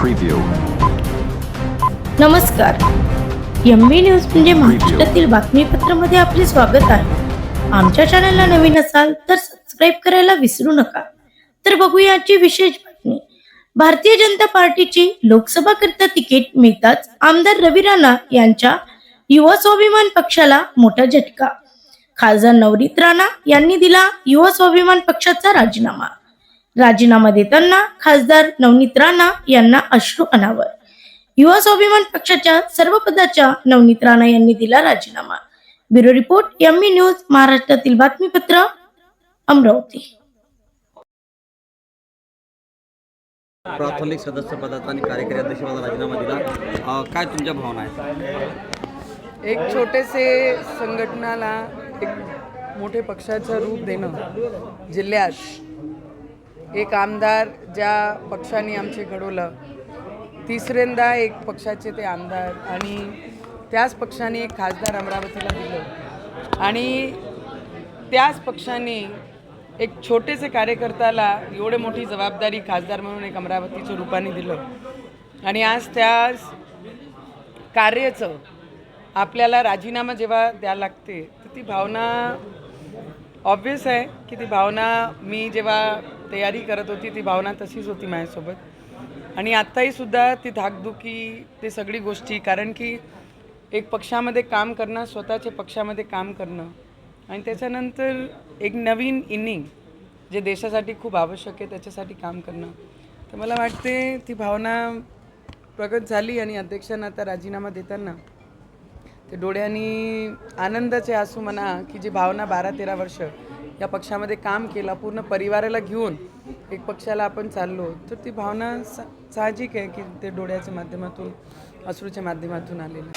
Preview. नमस्कार. M बी news म्हणजे महाराष्ट्रातील बातमीपत्रामध्ये आपले स्वागत आहे. आमच्या चॅनलला नवीन असाल तर सबस्क्राईब करायला विसरू नका. तर बघूया आजची विशेष बातमी. भारतीय जनता पार्टीची लोकसभा करता तिकीट मिळताच आमदार रवी राणा यांच्या युवा स्वाभिमान पक्षाला मोठा झटका. खासदार नवनीत राणा यांनी दिला युवा स्वाभिमान पक्षाचा राजीनामा. राजीनामा देताना खासदार नवनीत राणा यांना अश्रू अनावर. युवा स्वाभिमान पक्षाच्या सर्व पदाच्या नवनीत राणा यांनी दिला राजीनामा. ब्युरो रिपोर्ट एम न्यूज महाराष्ट्रातील बातमीपत्र अमरावती. प्राथमिक सदस्य पदाचा आणि कार्यकारी अध्यक्षपदाचा राजीनामा दिला. काय तुमच्या भावना आहेत? एक छोटेसे संघटनाला एक मोठे पक्षाचं रूप देणं जिल्ह्यात एक आमदार ज्या पक्षाने आमचे घडवलं तिसऱ्यांदा एक पक्षाचे ते आमदार आणि त्याच पक्षाने एक खासदार अमरावतीला दिलं. आणि त्याच पक्षाने एक छोटेसे कार्यकर्त्याला एवढे मोठी जबाबदारी खासदार म्हणून एक अमरावतीच्या रूपाने दिलं. आणि आज त्याच कार्याचं आपल्याला राजीनामा जेव्हा द्यायला लागते तर ती भावना ऑब्वियस आहे की ती भावना मी जेव्हा तयारी करत होती ती भावना तशीच होती माझ्यासोबत. आणि आत्ताही सुद्धा ती धाकधुकी ते सगळी गोष्टी कारण की एक पक्षामध्ये काम करणं स्वतःच्या पक्षामध्ये काम करणं आणि त्याच्यानंतर एक नवीन इनिंग जे देशासाठी खूप आवश्यक आहे त्याच्यासाठी काम करणं. तर मला वाटते ती भावना प्रगत झाली आणि अध्यक्षांना आता राजीनामा देताना ते डोळ्यांनी आनंदाचे आसू म्हणा की जी भावना बारा तेरा वर्ष या पक्षामध्ये काम केलं पूर्ण परिवाराला घेऊन एक पक्षाला आपण चाललो. तर ती भावना सा साहजिक आहे की ते डोळ्याच्या माध्यमातून अश्रूच्या माध्यमातून आलेली.